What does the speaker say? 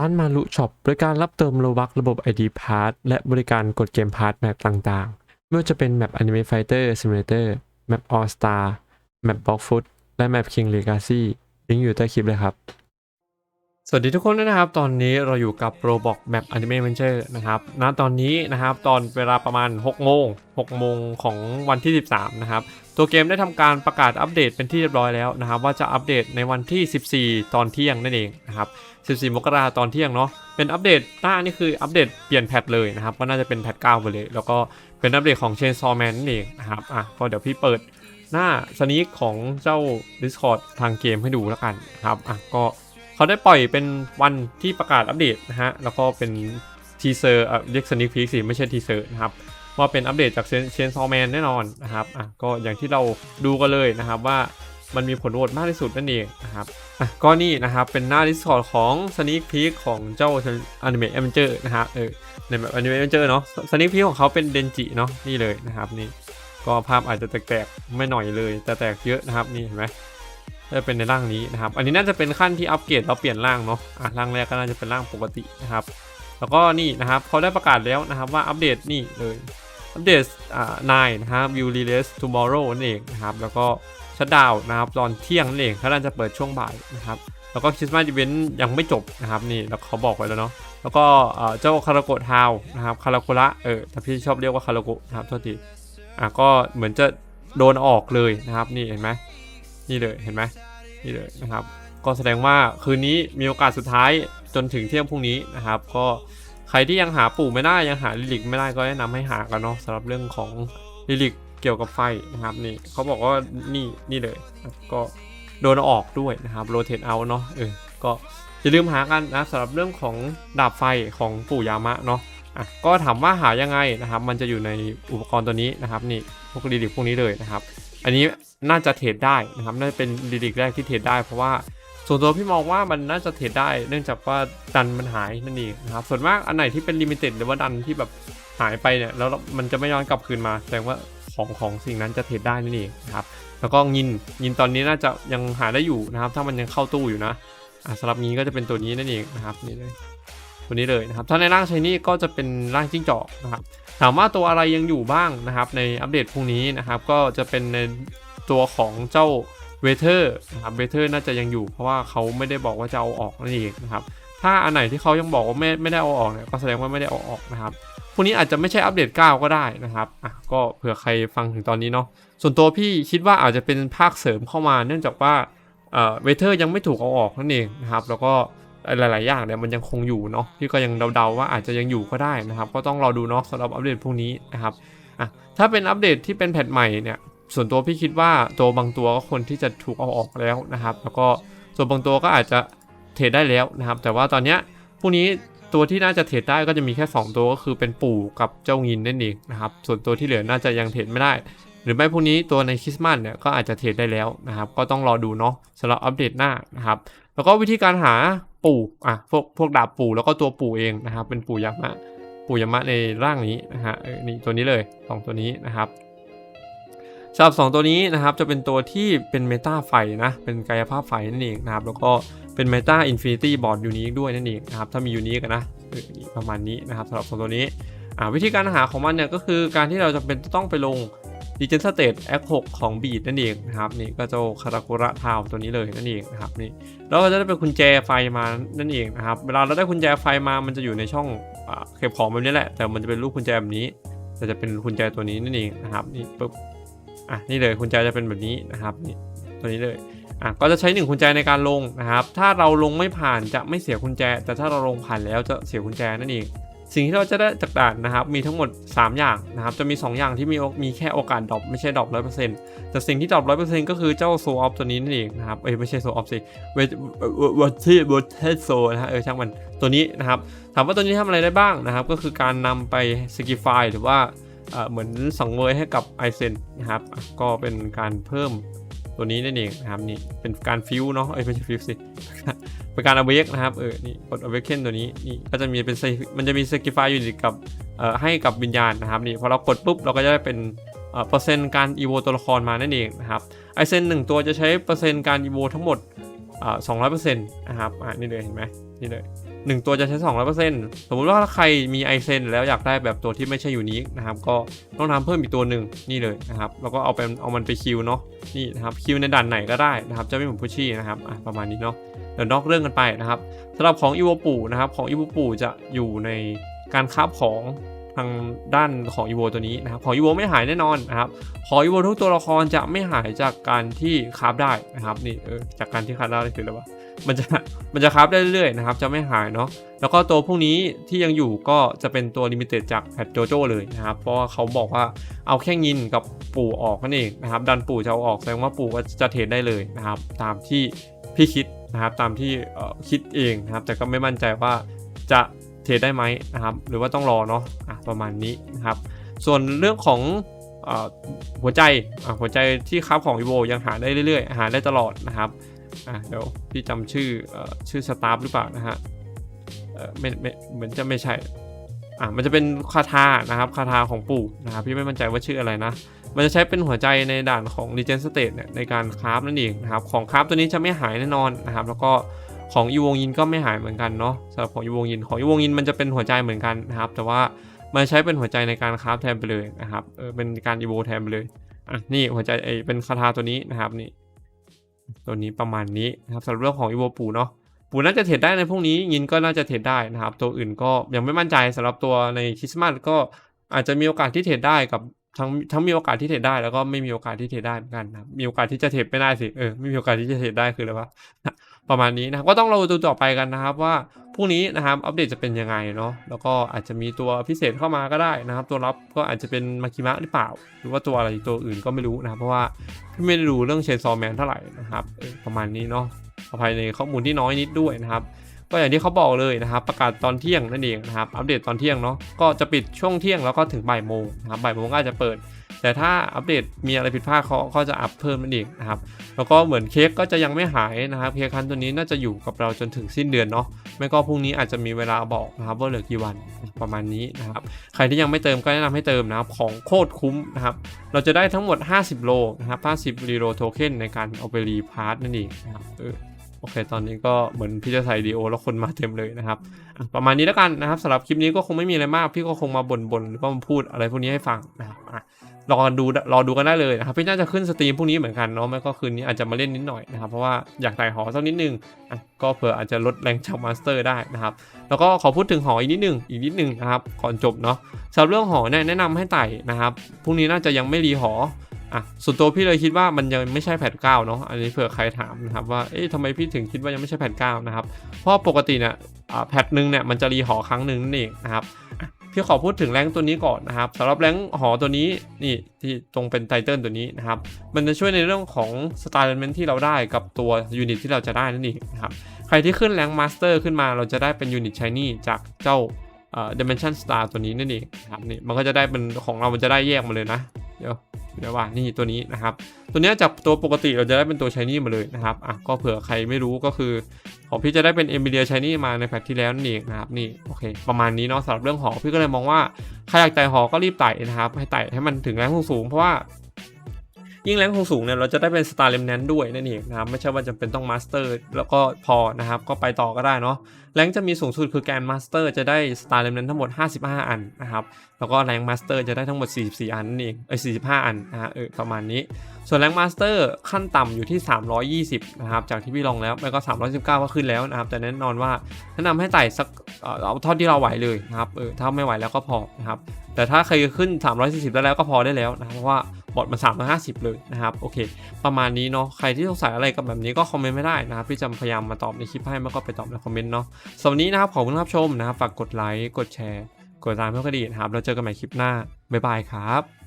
ร้านมารุช็อปบริการรับเติมโลบักระบบ ID p a s s และบริการกดเกมพาร์ทแมปต่างๆ ไม่ว่าจะเป็นแมป Anime Fighter Simulator แมป All Star แมป Box Foot และแมป King Legacy ลิงก์อยู่ใต้คลิปเลยครับ สวัสดีทุกคนนะครับ ตอนนี้เราอยู่กับ Roblox Map Anime Adventure นะครับณตอนนี้นะครับ ตอนเวลาประมาณ 6 โมง 6 โมงของวันที่ 13 นะครับ ตัวเกมได้ทำการประกาศอัปเดตเป็นที่เรียบร้อยแล้วนะครับ ว่าจะอัปเดตในวันที่ 14 ตอนเที่ยงนั่นเองนะครับ 14 มกราตอนเที่ยงเนาะเป็นอัปเดตหน้านี่คืออัปเดตเปลี่ยนแพทเลยนะครับ ก็น่าจะเป็นแพท9ไปเลย แล้วก็เป็นอัปเดตของ Chainsaw Man นั่นเองนะครับอะก็เดี๋ยวพี่เปิดหน้าสนีกของเจ้า Discord ทางเกมให้ดูแล้วกันนะครับอะก็ เขาได้ปล่อยเป็นวันที่ประกาศอัปเดตนะฮะ แล้วก็เป็นทีเซอร์เรียกสนิคพีคสิไม่ใช่ทีเซอร์นะครับว่าเป็นอัปเดตจากเชนซอแมนแน่นอนนะครับอะก็อย่างที่เราดูกันเลยนะครับว่ามันมีผลโหวตมากที่สุดนั่นเองนะครับอะก็นี่นะครับเป็นหน้า Discord ของ Sneak Peek ของเจ้า Anime Adventure นะฮะเออในแบบ Anime Adventure เนาะ Sneak Peek ของเขาเป็นเดนจิเนาะนี่เลยนะครับนี่ก็ภาพอาจจะแตกๆไม่หน่อยเลยแต่แตกเยอะนะครับนี่เห็นไหม จะเป็นในร่างนี้นะครับ อันนี้น่าจะเป็นขั้นที่อัปเกรดเราเปลี่ยนร่างเนาะอะร่างแรกก็น่าจะเป็นร่างปกตินะครับ แล้วก็นี่นะครับเขาได้ประกาศแล้วนะครับว่าอัปเดตนี่เลยอัปเดตอ่านายนะครับ will release tomorrow นั่นเองนะครับ แล้วก็ชัดดาวน์นะครับตอนเที่ยงนั่นเองเขาน่าจะเปิดช่วงบ่ายนะครับแล้วก็คริสต์มาสอีเวนต์ยังไม่จบนะครับนี่แล้วเขาบอกไว้แล้วเนาะแล้วก็เจ้าคาราโกะทาวนะครับคาราโกระเออแต่พี่ชอบเรียกว่าคาราโกะนะครับโทษทีอะก็เหมือนจะโดนออกเลยนะครับนี่เห็นไหม นี่เลยเห็นไหมนี่เลยนะครับ ก็แสดงว่าคืนนี้มีโอกาสสุดท้ายจนถึงเที่ยงพรุ่งนี้นะครับ ก็ใครที่ยังหาปู่ไม่ได้ยังหาลิลิกไม่ได้ก็แนะนำให้หากันเนาะสำหรับเรื่องของลิลิกเกี่ยวกับไฟนะครับนี่เขาบอกว่านี่นี่เลย ก็โดนออกด้วยนะครับโรเทตเอาเนาะเออก็อย่าลืมหากันนะสำหรับเรื่องของดาบไฟของปู่ยามะเนาะอะก็ถามว่าหายังไงนะครับ มันจะอยู่ในอุปกรณ์ตัวนี้นะครับนี่พวกดีดิกพวกนี้เลยนะครับ อันนี้น่าจะเทรดได้นะครับน่าจะเป็นดีดิกแรกที่เทรดได้ เพราะว่าส่วนตัวพี่มองว่ามันน่าจะเทรดได้ เนื่องจากว่าดันมันหายนั่นเองนะครับส่วนมากอันไหนที่เป็นลิมิเต็ดหรือว่าดันที่แบบหายไปเนี่ยแล้วมันจะไม่ย้อนกลับคืนมา แสดงว่าของของสิ่งนั้นจะเทรดได้นั่นเองนะครับแล้วก็ยินยินตอนนี้น่าจะยังหาได้อยู่นะครับ ถ้ามันยังเข้าตู้อยู่นะอะสำหรับนี้ก็จะเป็นตัวนี้นั่นเองนะครับนี่เลย ตัวนี้เลยนะครับ ถ้าในร่างชายนี่ก็จะเป็นร่างจิ้งจอกนะครับ ถามว่าตัวอะไรยังอยู่บ้างนะครับ ในอัปเดตพรุ่งนี้นะครับ ก็จะเป็นในตัวของเจ้าเวเทอร์นะครับเวเทอร์น่าจะยังอยู่เพราะว่าเขาไม่ได้บอกว่าจะเอาออกนั่นเองนะครับ ถ้าอันไหนที่เขายังบอกว่าไม่ไม่ได้เอาออกเนี่ยก็แสดงว่าไม่ได้เอาออกนะครับพวกนี้อาจจะไม่ใช่อัปเดต 9 ก็ได้นะครับอะก็เผื่อใครฟังถึงตอนนี้เนาะส่วนตัวพี่คิดว่าอาจจะเป็นภาคเสริมเข้ามา เนื่องจากว่าเอ่อเวเทอร์ยังไม่ถูกเอาออกนั่นเองนะครับ แล้วก็ หลาย ๆ อย่างเนี่ยมันยังคงอยู่เนาะพี่ก็ยังเดา ๆ ว่าอาจจะยังอยู่ก็ได้นะครับ ก็ต้องรอดูเนาะสำหรับอัปเดตพวกนี้นะครับอะถ้าเป็นอัปเดตที่เป็นแพทใหม่เนี่ยส่วนตัวพี่คิดว่าตัวบางตัวก็ควรที่จะถูกเอาออกแล้วนะครับ แล้วก็ส่วนบางตัวก็อาจจะเทรดได้แล้วนะครับ แต่ว่าตอนเนี้ยพวกนี้ตัวที่น่าจะเทรดได้ก็จะมีแค่ 2 ตัวก็คือเป็นปู่กับเจ้างินนั่นเองนะครับ ส่วนตัวที่เหลือน่าจะยังเทรดไม่ได้ หรือไม่พวกนี้ตัวในคริสต์มาสเนี่ยก็อาจจะเทรดได้แล้วนะครับ ก็ต้องรอดูเนาะสำหรับอัปเดตหน้านะครับ แล้วก็วิธีการหา ปู่อะพวกพวกดาบปู่แล้วก็ตัวปู่เองนะครับ เป็นปู่ยามะปู่ยามะในร่างนี้นะฮะนี่ตัวนี้เลยสองตัวนี้นะครับสำหรับสองตัวนี้นะครับจะเป็นตัวที่เป็นเมตาไฟนะเป็นกายภาพไฟนั่นเองนะครับแล้วก็เป็นเมตาอินฟินิตี้บอร์ดยูนิคด้วยนั่นเองนะครับถ้ามียูนิคนะเออนี่ประมาณนี้นะครับสำหรับสองตัวนี้วิธีการหาของมันเนี่ยก็คือการที่เราจะเป็นต้องไปลง d ีเจนสเตตแอค6ของบีดนั่นเองนะครับนี่ก็เจ้าคาราคุระทาวตัวนี้เลยนั่นเองนะครับนี่แล้วก็จะได้เป็นกุญแจไฟมานั่นเองนะครับเวลาเราได้กุญแจไฟมามันจะอยู่ในช่องเก็บของแบบนี้แหละ แต่มันจะเป็นรูปกุญแจแบบนี้แต่จะเป็นกุญแจตัวนี้นั่นเองนะครับนี่ปุ๊บอะนี่เลยกุญแจจะเป็นแบบนี้นะครับนี่ตัวนี้เลยอะก็จะใช้หนึ่งกุญแจในการลงนะครับ ถ้าเราลงไม่ผ่านจะไม่เสียกุญแจ แต่ถ้าเราลงผ่านแล้วจะเสียกุญแจนั่นเอง สิ่งที่เราจะได้จากด่านนะครับมีทั้งหมด 3 อย่างนะครับจะมี 2 อย่างที่มีมีแค่โอกาสดรอปไม่ใช่ดรอปร้อยเปอร์เซ็นต์แต่สิ่งที่ดรอปร้อยเปอร์เซ็นต์ก็คือเจ้าโซออฟตัวนี้นั่นเองนะครับเอ้ยไม่ใช่โซออฟสิเววที่วเทโซนะฮะเออช่างมันตัวนี้นะครับถามว่าตัวนี้ทำอะไรได้บ้างนะครับก็คือการนำไปสกิฟายหรือว่าเหมือนสังเวยให้กับไอเซนนะครับก็เป็นการเพิ่มตัวนี้นั่นเองนะครับนี่เป็นการฟิวเนาะเอ้ยไม่ใช่ฟิวสิ เป็นการ awake นะครับเออนี่กด awaken ตัวนี้นี่ก็จะมีเป็นมันจะมี sacrifice อยู่กับเอ่อให้กับวิญญาณนะครับนี่พอเรากดปุ๊บเราก็จะได้เป็นเอ่อเปอร์เซ็นต์การ evo ตัวละครมานั่นเองนะครับไอเซนหนึ่งตัวจะใช้เปอร์เซ็นต์การ evo ทั้งหมดอ่าสองร้อยเปอร์เซ็นต์นะครับอ่านี่เลยเห็นไหมนี่เลย1ตัวจะใช้200%สมมติว่าถ้าใครมีไอเซนแล้วอยากได้แบบตัวที่ไม่ใช่อยู่นิคนะครับ ก็ต้องทำเพิ่มอีกตัวหนึ่งนี่เลยนะครับ แล้วก็เอาไปเอามันไปคิวเนาะนี่นะครับคิวในด่านไหนก็ได้นะครับ จะไม่เหมือนพุชชี่นะครับอะประมาณนี้เนาะ ดี๋ยวนอกเรื่องกันไปนะครับสำหรับของอีโวปู่นะครับของอีโวปู่จะอยู่ในการคราบของทางด้านของอีโวตัวนี้นะครับของอีโวไม่หายแน่นอนนะครับของอีโวทุกตัวละครจะไม่หายจากการที่คราบได้นะครับนี่เออจากการที่คราบได้คืออะไรวะมันจะมันจะคราฟได้เรื่อยๆนะครับ จะไม่หายเนาะแล้วก็ตัวพวกนี้ที่ยังอยู่ก็จะเป็นตัวลิมิเต็ดจากแพทโจโจเลยนะครับ เพราะว่าเขาบอกว่าเอาแค่งินกับปู่ออกนั่นเองนะครับ ดันปู่จะเอาออกแสดงว่าปู่ก็จะเทรดได้เลยนะครับ ตามที่พี่คิด นะครับตามที่คิดเองนะครับ แต่ก็ไม่มั่นใจว่าจะเทรดได้ไหมนะครับ หรือว่าต้องรอเนาะอะประมาณนี้นะครับ ส่วนเรื่องของหัวใจอะหัวใจที่คราของ evo ยังหาได้เรื่อยๆ หาได้ตลอดนะครับอะเดี๋ยวพี่จำชื่ออชื่อสตาฟหรือเปล่านะฮะเออไม่ไม่เหมือนจะไม่ใช่อะมันจะเป็นคาถานะครับคาถาของปู่นะครับพี่ไม่มั่นใจว่าชื่ออะไรนะ มันจะใช้เป็นหัวใจในด่านของ Legend State เนี่ยในการคราฟนั่นเองนะครับ ของคราฟตัวนี้จะไม่หายแน่นอนนะครับ แล้วก็ของอีวงยินก็ไม่หายเหมือนกันเนาะสำหรับของอีวงยิน ของอีวงยินมันจะเป็นหัวใจเหมือนกันนะครับ แต่ว่ามันใช้เป็นหัวใจในการคราฟแทนไปเลยนะครับ เออ เป็นการอีโวแทนไปเลย อะ นี่หัวใจเอเป็นคาถาตัวนี้นะครับนี่ ตัวนี้ประมาณนี้นะครับสำหรับเรื่องของอีโวปูเนาะ ปูน่าจะเทรดได้ในพวกนี้ ยินก็น่าจะเทรดได้นะครับ ตัวอื่นก็ยังไม่มั่นใจสำหรับตัวในคริสต์มาสก็อาจจะมีโอกาสที่เทรดได้กับ ทั้งทั้งมีโอกาสที่เทรดได้แล้วก็ไม่มีโอกาสที่เทรดได้เหมือนกันนะมีโอกาสที่จะเทรดไม่ได้สิเออไม่มีโอกาสที่จะเทรดได้คืออะไรวะประมาณนี้นะก็ต้องเราดูต่อไปกันนะครับว่าพรุ่งนี้นะครับอัปเดตจะเป็นยังไงเนาะแล้วก็อาจจะมีตัวพิเศษเข้ามาก็ได้นะครับ ตัวรับก็อาจจะเป็นมาคิมะหรือเปล่า หรือว่าตัวอะไรตัวอื่นก็ไม่รู้นะครับเพราะว่าพี่ไม่ได้รู้เรื่องเชนซอแมนเท่าไหร่นะครับประมาณนี้เนาะขออภัยในข้อมูลที่น้อยนิดด้วยนะครับ ก็อย่างที่เขาบอกเลยนะครับ ประกาศตอนเที่ยงนั่นเองนะครับ อัปเดตตอนเที่ยงเนาะ ก็จะปิดช่วงเที่ยงแล้วก็ถึงบ่ายโมงนะครับ บ่ายโมงก็อาจจะเปิด แต่ถ้าอัปเดตมีอะไรผิดพลาดเขาเขาจะอัปเพิ่มนั่นเองนะครับ แล้วก็เหมือนเค้กก็จะยังไม่หายนะครับ เค้กคันตัวนี้น่าจะอยู่กับเราจนถึงสิ้นเดือนเนาะ ไม่ก็พรุ่งนี้อาจจะมีเวลาบอกนะครับว่าเหลือกี่วันประมาณนี้นะครับ ใครที่ยังไม่เติมก็แนะนำให้เติมนะครับ ของโคตรคุ้มนะครับ เราจะได้ทั้งหมด 50 โลนะครับ 50รีโลโทเค็นในการเอาไปรีพาร์ทนั่นเองนะครับ โอเค ตอนนี้ก็เหมือนพี่จะใส่ดีโอแล้วคนมาเต็มเลยนะครับ ประมาณนี้แล้วกันนะครับสำหรับคลิปนี้ก็คงไม่มีอะไรมาก พี่ก็คงมาบ่นๆหรือว่ามาพูดอะไรพวกนี้ให้ฟังนะครับรอดูรอดูกันได้เลยนะครับพี่น่าจะขึ้นสตรีมพรุ่งนี้เหมือนกันเนาะไม่ก็คืนนี้อาจจะมาเล่นนิดหน่อยนะครับเพราะว่าอยากไต่หอสักนิดนึงอะก็เผื่ออาจจะลดแรงจากมาสเตอร์ได้นะครับแล้วก็ขอพูดถึงหออีกนิดนึงอีกนิดนึงนะครับก่อนจบเนาะสำหรับเรื่องหอเนี่ยแนะนำให้ไต่นะครับพรุ่งนี้น่าจะยังไม่รีหอ อะส่วนตัวพี่เลยคิดว่ามันยังไม่ใช่แพทเก้าเนาะอันนี้เผื่อใครถามนะครับว่าเอ๊ะทำไมพี่ถึงคิดว่ายังไม่ใช่แพทเก้านะครับเพราะปกติเนี่ยอ่าแพทหนึ่งเนี่ยมันจะรีหอครั้งหนึ่งนั่นเองนะครับพี่ขอพูดถึงแรงตัวนี้ก่อนนะครับสำหรับแรงหอตัวนี้นี่ที่ตรงเป็นไทเติลตัวนี้นะครับมันจะช่วยในเรื่องของสไตล์เลนเมนที่เราได้กับตัวยูนิตที่เราจะได้นั่นเองนะครับใครที่ขึ้นแรงมาสเตอร์ขึ้นมาเราจะได้เป็นยูนิตชายนี่จากเจ้าเอ่อ Dimension Star ตัวนี้นั่นเองนะครับนี่มันก็จะได้เป็นของเรามันจะได้แยกมาเลยนะเดี๋ยว เดี๋ยวว่านี่ตัวนี้นะครับ ตัวนี้จากตัวปกติเราจะได้เป็นตัวชายนี่มาเลยนะครับอะก็เผื่อใครไม่รู้ก็คือของพี่จะได้เป็นเอมิเลียชายนี่มาในแพทที่แล้วนั่นเองนะครับนี่โอเค ประมาณนี้เนาะสำหรับเรื่องหอพี่ก็เลยมองว่าใครอยากไต่หอก็รีบไต่นะครับให้ไต่ให้มันถึงแรงสูงเพราะว่า ยิ่งแรงสูงเนี่ยเราจะได้เป็นสตาร์เลมแนนด้วยนั่นเองนะครับไม่ใช่ว่าจำเป็นต้องมาสเตอร์แล้วก็พอนะครับก็ไปต่อก็ได้เนาะแรงจะมีสูงสุดคือแกนมาสเตอร์จะได้สตาร์เลมแนนทั้งหมด 55 อันนะครับแล้วก็แรงมาสเตอร์จะได้ทั้งหมด 44 อันนั่นเองเออ45 อันนะฮะเออประมาณนี้ ส่วนแรงมาสเตอร์ขั้นต่ำอยู่ที่ 320นะครับจากที่พี่ลองแล้วแล้วก็ 319 ก็ขึ้นแล้วนะครับแต่แน่นอนว่าแนะนำให้ไต่สักเอ่อเอาเท่าที่เราไหวเลยนะครับเออถ้าไม่ไหวแล้วก็พอนะครับแต่ถ้าใครขึ้น 340 แล้วแล้วก็พอได้แล้วนะเพราะว่า อร์ตมัน350 เลยนะครับโอเค ประมาณนี้เนาะใครที่สงสัยอะไรกับแบบนี้ก็คอมเมนต์ไม่ได้นะครับพี่จะพยายามมาตอบในคลิปให้มันก็ไปตอบในคอมเมนต์เนาะสำหรับนี้นะครับขอบคุณครับชมนะครับฝากกดไลค์กดแชร์ กดติดตามเพื่อคดีนะครับแล้วเจอกันใหม่คลิปหน้าบ๊ายบายครับ